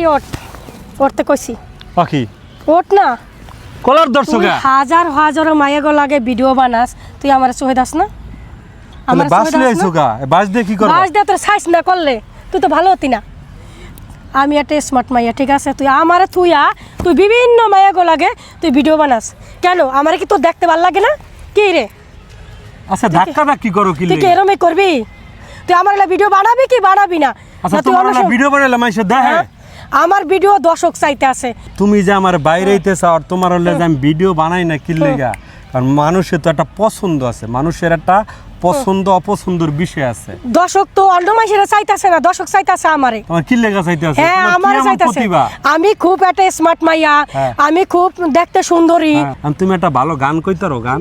এই ওঠতে কইছি। পাখি? ওঠ না। কলার দর্শকা হাজার হাজার মায়া গো লাগে ভিডিও বানাস তুই আমার দাস না? তাহলে বাস না? আইছো গা। বাস দিয়ে কি করবা? বাস দিয়ে তোর সাইজ না করলে তুই তো ভালো হতি না। আমি একটা স্মার্ট মাইয়া ঠিক আছে? তুই আমারে তুই বিভিন্ন মায়া গো লাগে তুই ভিডিও বানাস। কেন? আমার কি তোর দেখতে ভালো লাগে না? কি রে? আচ্ছা ধাক্কা ধাক্কি করো কি তুই কি? এরমই করবি? তুই আমার ভিডিও বানাবি কি বানাবি না? আচ্ছা তুই তোমার ভিডিও মাইসে দেখে? আমার ভিডিও দর্শক চাইতে আছে। তুমি যে আমার বাইরে হইতেছ আর তোমার হলে যে আমি ভিডিও বানাই না কি লেগা? কারণ মানুষের তো একটা পছন্দ আছে মানুষের একটা পছন্দ অপছন্দর বিষয় আছে। দর্শক তো অন্য মাসেরা চাইতেছে না দর্শক চাইতেছে আমারে। তোমার কি লেগা চাইতে আছে হ্যাঁ আমার চাইতেছে। প্রতিভা? আমি খুব একটা স্মার্ট মাইয়া হ্যাঁ। আমি খুব দেখতে সুন্দরী। হ্যাঁ, তুমি একটা ভালো গান কইতারো গান?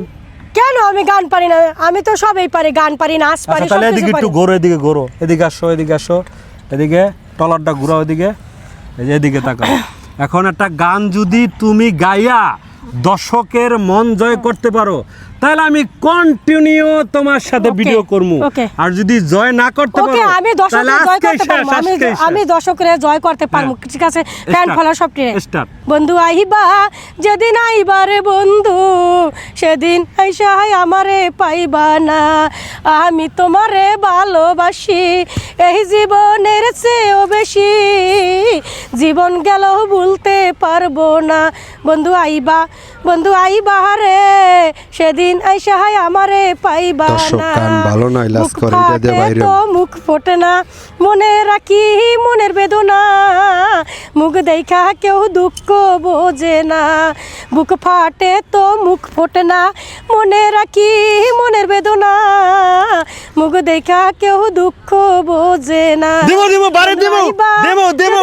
কেন আমি গান পারি না? আমি তো সবই পারি গান পারি নাচ পারি আচ্ছা তাহলে এদিকে একটু ঘোরো এদিকে ঘোরো। এদিকে আসো এদিকে আসো। এদিকে টলারটা ঘুরাও এদিকে। এদিকে তাকাও। এখন একটা গান যদি তুমি গাইয়া দর্শকের মন জয় করতে পারো তাহলে আমি কন্টিনিউ তোমার সাথে ভিডিও করব আর যদি জয় না করতে পারো আমি দর্শকের জয় করতে পারব আমি আমি দর্শকের জয় করতে পারব। ঠিক আছে ফ্যান. ফলোয়ার সব টিরে Start. বন্ধু আইবা যেদিন আইবারে বন্ধু সেদিন আইসা আমারে পাইবা না। আমি তোমারে ভালোবাসি এই জীবনের চেয়েও বেশি। জীবন গেল ভুলতে পারব না। বন্ধু আইবা বন্ধু আইবা রে সেদিন আইসা হাই আমারে পাইবা না। ভালো নয়, করে, এটা দিয়ে বাইরে। তো মুখ ফোটে না। মনে রাখি মনের বেদনা মুখ দেখা কেউ দুঃখ বোঝে না। বুক ফাটে তো মুখ ফোটে না। মনে রাখি মনের বেদনা মুখ দেখা কেউ দুঃখ বোঝে না দেবো, দেবো, বারে দেবো, দেবো, দেবো।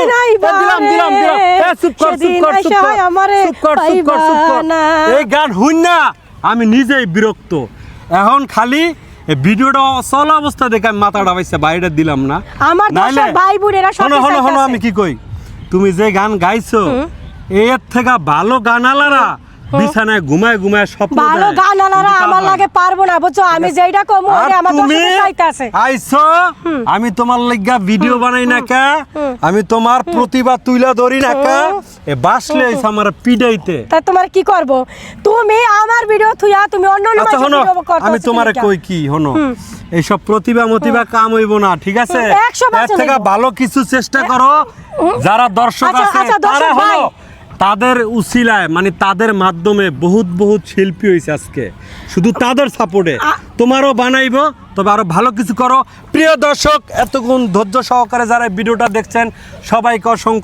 দিলাম, দিলাম, দিলাম। চুপ কর, চুপ কর, চুপ কর। চুপ কর, চুপ কর, চুপ কর। এই গান হুইন না আমি নিজেই বিরক্ত এখন খালি ভিডিওটা চলা অবস্থা দেখে আমি মাথাটা পাইছে বাইরে দিলাম না আমার ভাই বোনেরা হনো হনো হনো আমি কি কই তুমি যে গান গাইছো এর থেকে ভালো গান আলারা বিছানায় ঘুমায় ঘুমায় ভালো গান আলারা আমার লাগে পারব না বুঝছ? আমি যেইটা কমু ওরে আমার দর্শক আইছো আমি তোমার লাগিয়া ভিডিও বানাই না কা? আমি তোমার প্রতিভা তুইলা ধরি না কা? এ বাসলে আইছো আমার পিডাইতে। তা তোমার কি করব? তুমি আমার ভিডিও থুয়া তুমি অন্য অন্য আচ্ছা ভিডিও করতে আমি তোমারে কই কি? হনো এইসব প্রতিভা মতিভা কাম হইব না ঠিক আছে? একশো এর থেকে ভালো কিছু চেষ্টা করো যারা দর্শক আচ্ছা, আছে। আচ্ছা, তারা হলো ভাই। তাদের উসিলায় মানে তাদের মাধ্যমে বহুত বহুত শিল্পী হয়েছে আজকে। শুধু তাদের সাপোর্টে তোমারও বানাইব তবে আরও ভালো কিছু করো। প্রিয় দর্শক এতক্ষণ ধৈর্য সহকারে যারা ভিডিওটা দেখছেন সবাইকে অসংখ্য